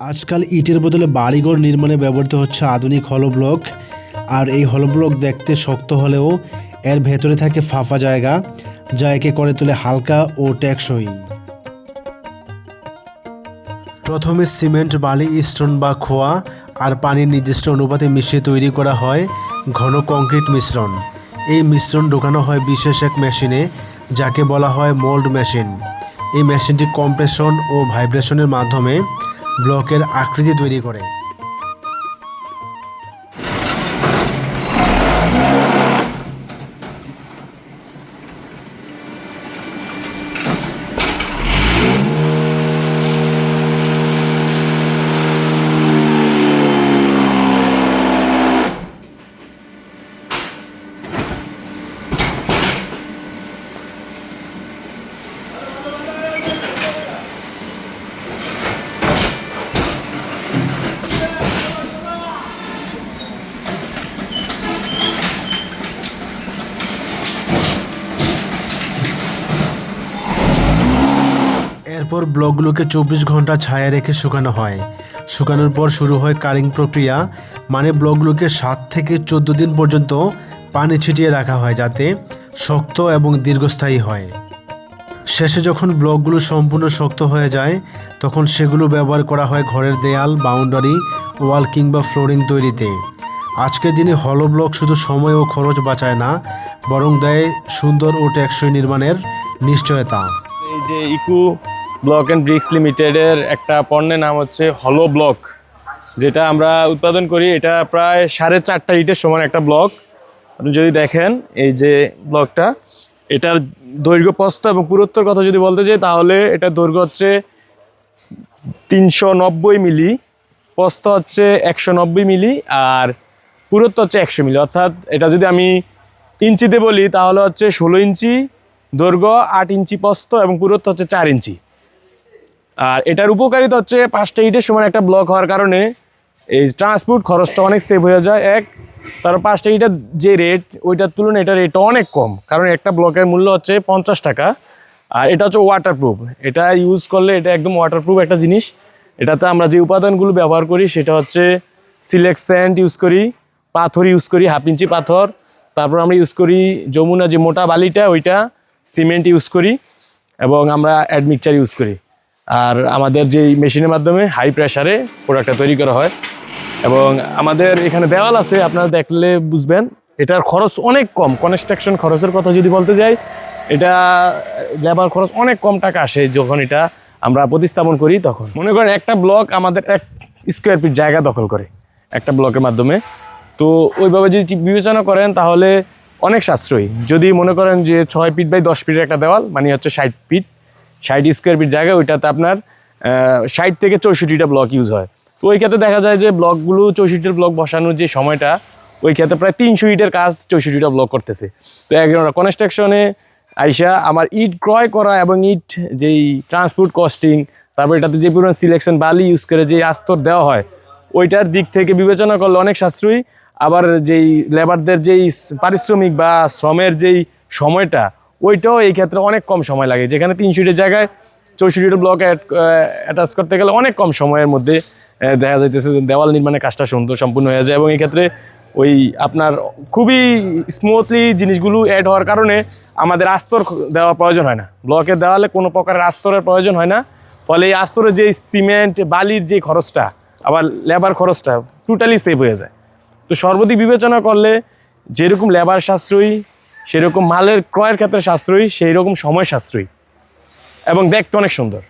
আজকাল ইটের বদলে বাড়িঘর নির্মাণে ব্যবহৃত হচ্ছে আধুনিক হলো ব্লক আর এই হলো ব্লক দেখতে শক্ত হলেও এর ভেতরে থাকে ফাঁপা জায়গা, যা একে করে তোলে হালকা ও টেকসই। প্রথমে সিমেন্ট, বালি, স্টোন বা খোয়া আর পানির নির্দিষ্ট অনুপাতে মিশিয়ে তৈরি করা হয় ঘন কংক্রিট মিশ্রণ। এই মিশ্রণ ঢোকানো হয় বিশেষ এক মেশিনে, যাকে বলা হয় মোল্ড মেশিন এই মেশিনটি কম্প্রেশন ও ভাইব্রেশনের মাধ্যমে ব্লকের আকৃতি তৈরি করে। এরপর ব্লকগুলোকে চব্বিশ ঘণ্টা ছায়া রেখে শুকানো হয়। শুকানোর পর শুরু হয় কারিং প্রক্রিয়া মানে ব্লকগুলোকে সাত থেকে চোদ্দ দিন পর্যন্ত পানি ছিটিয়ে রাখা হয় যাতে শক্ত এবং দীর্ঘস্থায়ী হয়। শেষে যখন ব্লকগুলো সম্পূর্ণ শক্ত হয়ে যায়, তখন সেগুলো ব্যবহার করা হয় ঘরের দেয়াল, বাউন্ডারি, ওয়াল কিংবা ফ্লোরিং তৈরিতে। আজকের দিনে হলো ব্লক শুধু সময় ও খরচ বাঁচায় না, বরং দেয় সুন্দর ও টেকসই নির্মাণের নিশ্চয়তা। এই যে ইকু ব্লক অ্যান্ড ব্রিক্স লিমিটেডের একটা পণ্যের নাম হচ্ছে হলো ব্লক যেটা আমরা উৎপাদন করি। এটা প্রায় সাড়ে চারটা ইটের সমান একটা ব্লক আপনি যদি দেখেন এই যে ব্লকটা এটার দৈর্ঘ্য প্রস্থ এবং পুরুত্বর কথা যদি বলতে চাই তাহলে এটা দৈর্ঘ্য হচ্ছে তিনশো নব্বই মিলি, প্রস্থ হচ্ছে একশো নব্বই মিলি আর পুরুত্ব হচ্ছে একশো মিলি। অর্থাৎ এটা যদি আমি ইঞ্চিতে বলি, তাহলে হচ্ছে ষোলো ইঞ্চি দৈর্ঘ্য, আট ইঞ্চি প্রস্থ এবং পুরুত্ব হচ্ছে চার ইঞ্চি। আর এটার উপকারিতা হচ্ছে পাঁচটা ইটের সমান একটা ব্লক হওয়ার কারণে এই ট্রান্সপোর্ট খরচটা অনেক সেভ হয়ে যায়। এক তারপর পাঁচটা ইটের যে রেট ওইটার তুলনায় এটার রেটটা অনেক কম। কারণ একটা ব্লকের মূল্য হচ্ছে পঞ্চাশ টাকা। আর এটা হচ্ছে ওয়াটারপ্রুফ এটা ইউজ করলে এটা একদম ওয়াটারপ্রুফ একটা জিনিস। এটাতে আমরা যে উপাদানগুলো ব্যবহার করি, সেটা হচ্ছে সিলেক্ট স্যান্ড ইউজ করি, পাথর ইউজ করি হাফ ইঞ্চি পাথর। তারপর আমরা ইউজ করি যমুনা যে মোটা বালিটা, ওইটা সিমেন্ট ইউজ করি এবং আমরা অ্যাডমিকচার ইউজ করি। আর আমাদের যেই মেশিনের মাধ্যমে হাই প্রেসারে প্রোডাক্টটা তৈরি করা হয়, এবং আমাদের এখানে দেওয়াল আছে, আপনারা দেখলে বুঝবেন, এটার খরচ অনেক কম। কনস্ট্রাকশন খরচের কথা যদি বলতে যাই, এটা লেবার খরচ অনেক কম টাকা আসে যখন এটা আমরা প্রতিস্থাপন করি তখন। মনে করেন একটা ব্লক আমাদের এক স্কোয়ার ফিট জায়গা দখল করে, একটা ব্লকের মাধ্যমে। তো ওইভাবে যদি বিবেচনা করেন, তাহলে অনেক সাশ্রয়ী। যদি মনে করেন যে ছয় ফিট বাই দশ ফিটের একটা দেওয়াল মানে হচ্ছে ষাট ফিট ষাট স্কোয়ার ফিট জায়গা, ওইটাতে আপনার ষাট থেকে চৌষট্টিটা ব্লক ইউজ হয়। তো ওই ক্ষেত্রে দেখা যায় যে ব্লকগুলো চৌষট্টির ব্লক বসানোর যে সময়টা, ওই ক্ষেত্রে প্রায় তিনশো ইটের কাজ চৌষট্টিটা ব্লক করতেছে। তো একজন কনস্ট্রাকশনে আইসা আমার ইট ক্রয় করা এবং ইট যেই ট্রান্সপোর্ট কস্টিং তারপর এটাতে যে পরিমাণ সিলেকশন বালি ইউজ করে যে আস্তর দেওয়া হয়, ওইটার দিক থেকে বিবেচনা করলে অনেক সাশ্রয়ী। আবার যেই লেবারদের যেই পারিশ্রমিক বা শ্রমের যেই সময়টা ওইটাও এই ক্ষেত্রে অনেক কম সময় লাগে। যেখানে তিনশোটির জায়গায় চৌষট্টিটা ব্লক অ্যাটাচ করতে গেলে অনেক কম সময়ের মধ্যে দেখা যাইতেছে দেওয়াল নির্মাণের কাজটা সুন্দর সম্পূর্ণ হয়ে যায় এবং এই ক্ষেত্রে ওই আপনার খুবই স্মুথলি জিনিসগুলো অ্যাড হওয়ার কারণে আমাদের আস্তর দেওয়া প্রয়োজন হয় না। ব্লকের দেওয়ালে কোনো প্রকারের আস্তরের প্রয়োজন হয় না। ফলে এই আস্তরের যে সিমেন্ট বালির যে খরচটা, আবার লেবার খরচটা টোটালি সেভ হয়ে যায়। তো সর্বাধিক বিবেচনা করলে যেরকম লেবার সাশ্রয়ী সেরকম মালের ক্রয়ের ক্ষেত্রে সাশ্রয়ী সেই রকম সময় সাশ্রয়ী। এবং দেখতে অনেক সুন্দর।